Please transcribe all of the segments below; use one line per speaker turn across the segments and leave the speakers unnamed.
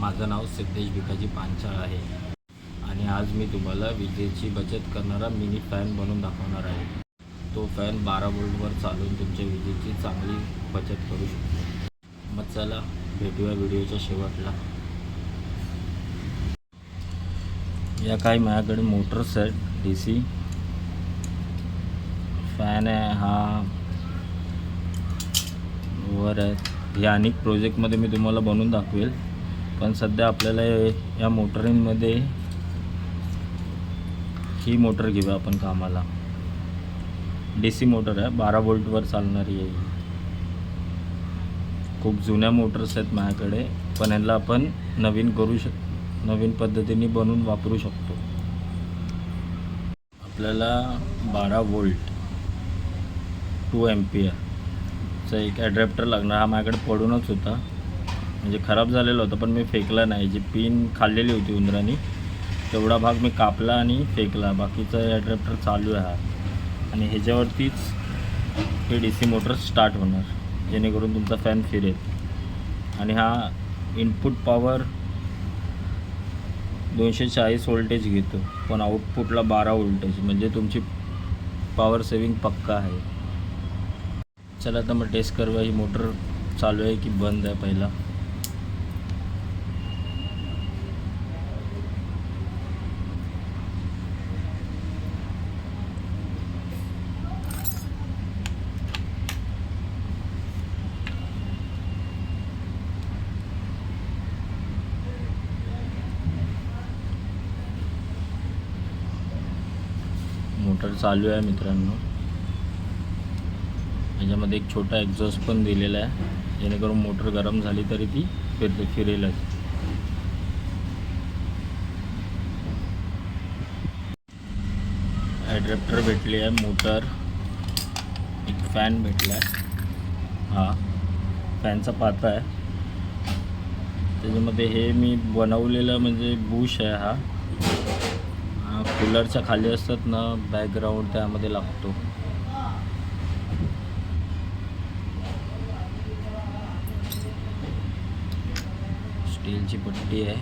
माझं नाव सिद्धेश भिकाजी पांचाळ आहे. आणि आज मी तुम्हाला विजेची बचत करणारा मिनी फॅन बनवून दाखवणार आहे. तो फॅन बारा वोल्टवर चालून तुमच्या विजेची चांगली बचत करू शकतो. मग चला भेटूया व्हिडिओच्या शेवटला. या काही माझ्याकडे मोटर्स आहेत डी सी फॅन आहे हा. वर आहे. या अनेक प्रोजेक्टमध्ये मी तुम्हाला बनवून दाखवेल. पण सध्या आपल्याला या मोटरींमध्ये ही मोटर घेऊया आपण कामाला. डी सी मोटर आहे बारा वोल्टवर चालणारी आहे खूप जुन्या मोटर्स आहेत माझ्याकडे पण ह्याला आपण नवीन करू शक नवीन पद्धतीने बनवून वापरू शकतो. आपल्याला बारा वोल्ट टू एम्पियरचा एक ॲड्रॅप्टर लागणार. हा माझ्याकडे पडूनच होता. म्हणजे खराब झालेलं होतं पण मी फेकला नाही. जी पिन खाल्लेली होती उंदरानी तेवढा भाग मी कापला आणि फेकला. बाकीचा ॲडॅप्टर चालू आहे हा. आणि ह्याच्यावरतीच हे डी सी मोटर स्टार्ट होणार जेणेकरून तुमचा फॅन फिरेल. आणि हा इनपुट पॉवर दोनशे चाळीस व्होल्टेज घेतो पण आउटपुटला बारा व्होल्टेज म्हणजे तुमची पॉवर सेविंग पक्का आहे. चला आता मग टेस्ट करूया ही मोटर चालू आहे की बंद आहे पहिला? मोटर चालू आहे मित्रांनो. याच्यामध्ये एक छोटा एक्झॉस्ट पण दिलेला आहे. जेणेकरून मोटर गरम झाली तरी ती फिरते फिरेलच. ॲड्रॅप्टर भेटली आहे मोटर एक फॅन भेटला आहे. हा फॅनचा पाता आहे. त्याच्यामध्ये हे मी बनवलेलं म्हणजे बुश आहे हा. कूलरच्या खाली असतात ना बॅकग्राऊंड त्यामध्ये लागतो. स्टीलची पट्टी आहे.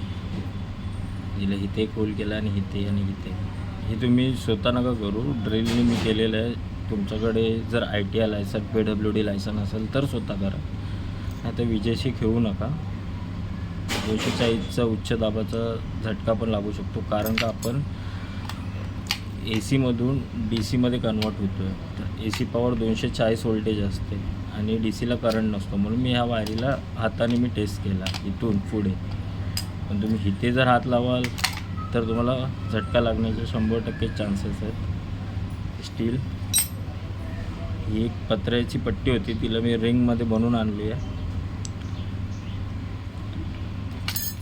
तिला इथे खोल केलं आणि इथे आणि इथे. हे तुम्ही स्वतः नका करू. ड्रिलने मी केलेलं आहे. तुमच्याकडे जर I T I license P W D license असेल तर स्वतः करा. नाही तर विजेशी खेळू नका. दोनशे चाळीसचा उच्च दाबाचा झटका पण लागू शकतो. कारण का आपण ए सीमधून डी सीमध्ये कन्वर्ट होतो आहे तर ए सी पॉवर दोनशे चाळीस व्होल्टेज असते आणि डी सीला करंट नसतो. म्हणून मी ह्या वायरीला हाताने मी टेस्ट केला इथून पुढे. पण तुम्ही इथे जर हात लावाल तर तुम्हाला झटका लागण्याचे शंभर टक्के चान्सेस आहेत. स्टील ही एक पत्र्याची पट्टी होती तिला मी रिंगमध्ये बनवून आणली आहे.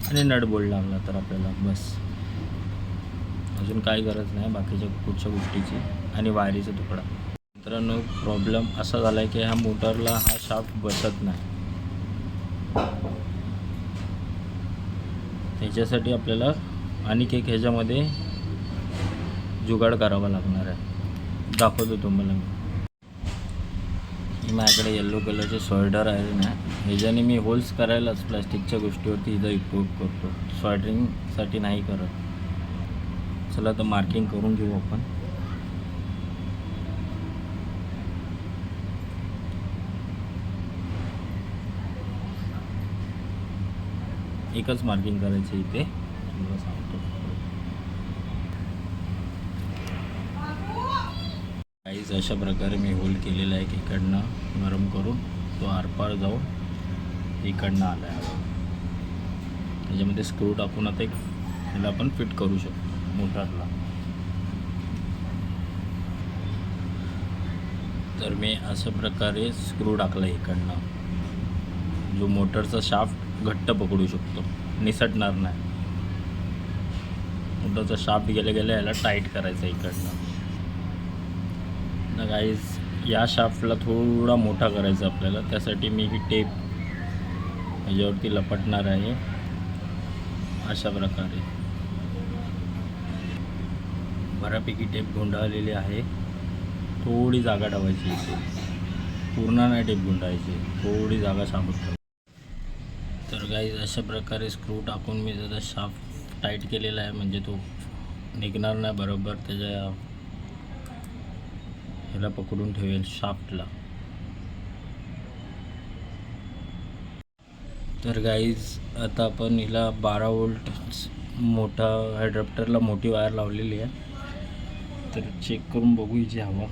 आणि नट बोल्ट लावला तर आपल्याला बस. अजून काही गरज नाही बाकीच्या पुढच्या गोष्टीची आणि वायरीचा तुकडा. मित्रांनो प्रॉब्लेम असा झाला आहे की ह्या मोटरला हा शाफ्ट बसत नाही. त्याच्यासाठी आपल्याला आणखी एक ह्याच्यामध्ये जुगाड करावा लागणार आहे. दाखवतो तुम्हाला मी. माझ्याकडे येल्लो कलरचे स्वेटर आहे ना ह्याच्याने मी होल्स करायलाच प्लास्टिकच्या गोष्टीवरती इथं इम्प्रूव्ह करतो. स्वेटरिंगसाठी नाही करत. चला तर मार्किंग करून घेऊ आपण. एकच मार्किंग करायचं इथे. तुम्हाला सांगतो. काहीच अशा प्रकारे मी होल केलेला आहे की इकडनं गरम करून तो आरपार जाऊन इकडनं आला आहे त्याच्यामध्ये स्क्रू टाकून आता एक ह्याला आपण फिट करू शकतो. मोटरला तर मी अशा प्रकारे स्क्रू टाकला इकडनं. जो मोटरचा शाफ्ट घट्ट पकडू शकतो. निसटणार नाही. मोटरचा शाफ्ट गेल्या गेल्या याला टाईट करायचा इकडनं. ना गाईज या शाफ्टला थोडा मोठा करायचा आपल्याला. त्यासाठी मी ही टेप याच्यावरती लपटणार आहे. अशा प्रकारे. बऱ्यापैकी टेप गुंडाळलेली आहे. थोडी जागा ठेवायची इथे. पूर्ण नाही टेप गुंडाळायची थोडी जागा साबूत ठेवायची तर काही अशा प्रकारे स्क्रू टाकून मी त्याचा शाफ टाईट केलेला आहे. म्हणजे तो निघणार नाही बरोबर. त्याच्या ह्याला पकडून ठेवेल शाफ्टला तर गाईज आता आपण हिला बारा वोल्ट मोठा हायड्रप्टरला मोठी वायर लावलेली आहे. तर चेक करून बघू जे हवा.